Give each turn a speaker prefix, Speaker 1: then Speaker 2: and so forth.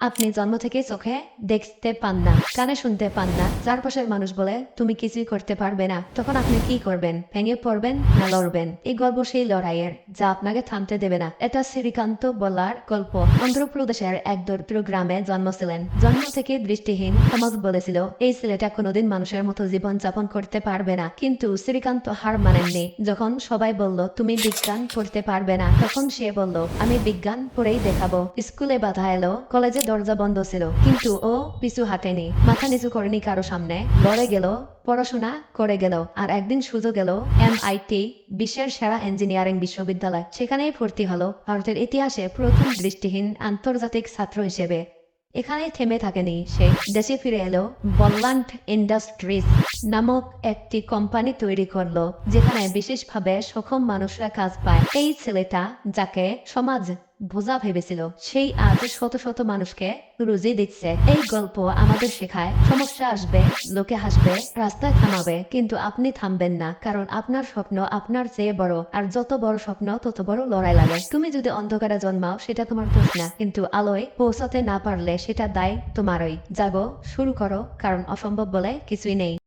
Speaker 1: আপনি জন্ম থেকে চোখে দেখতে পান না, কানে শুনতে পান না, চারপাশের মানুষ বলে, তুমি কিছুই করতে পারবে না। তখন আপনি কি করবেন? ভেঙে পড়বেন না লড়বেন? এই গল্প সেই লড়াইয়ের, যা আপনাকে থামতে দেবে না। এটা শ্রীকান্ত বলার গল্প। অন্ধ্রপ্রদেশের এক দরিদ্র গ্রামে জন্মছিলেন জন্ম থেকে দৃষ্টিহীন সমাজ বলেছিল, এই ছেলেটা কোনোদিন মানুষের মতো জীবন যাপন করতে পারবে না। কিন্তু শ্রীকান্ত হার মানেননি। যখন সবাই বলল, তুমি বিজ্ঞান পড়তে পারবে না। তখন সে বলল, আমি বিজ্ঞান পড়েই দেখাবো। স্কুলে বাধা এলো, কলেজে দরজা বন্ধ ছিল। কিন্তু ও পিছু হাঁটেনি। মাথা নিচু করেনি কারও সামনে। লড়ে গেল, পড়াশোনা করে গেল। আর একদিন সুযোগ এলো এমআইটি, বিশ্বের সেরা ইঞ্জিনিয়ারিং বিশ্ববিদ্যালয়। সেখানেই ভর্তি হলো। ভারতের ইতিহাসে প্রথম দৃষ্টিহীন আন্তর্জাতিক ছাত্র হিসেবে। এখানে থেমে থাকেনি সে। দেশে ফিরে এলো বল্লান্ট ইন্ডাস্ট্রিজ নামক একটি কোম্পানি তৈরি করল, যেখানে বিশেষভাবে সক্ষম মানুষরা কাজ পায়। এই ছেলেটা, যাকে সমাজ বোঝা ভেবেছিল, সেই আজ শত শত মানুষকে রুজি দিচ্ছে। এই গল্প আমাদের শেখায়, সমস্যা আসবে, লোকে হাসবে, রাস্তায় থামাবে, কিন্তু আপনি থামবেন না, কারণ আপনার স্বপ্ন আপনার চেয়ে বড়, আর যত বড় স্বপ্ন, তত বড় লড়াই লাগে। তুমি যদি অন্ধকারে জন্মাও, সেটা তোমার দোষ না, কিন্তু আলোয় পৌঁছাতে না পারলে, সেটা দায় তোমারই। জাগো, শুরু করো, কারণ অসম্ভব বলে কিছুই নেই।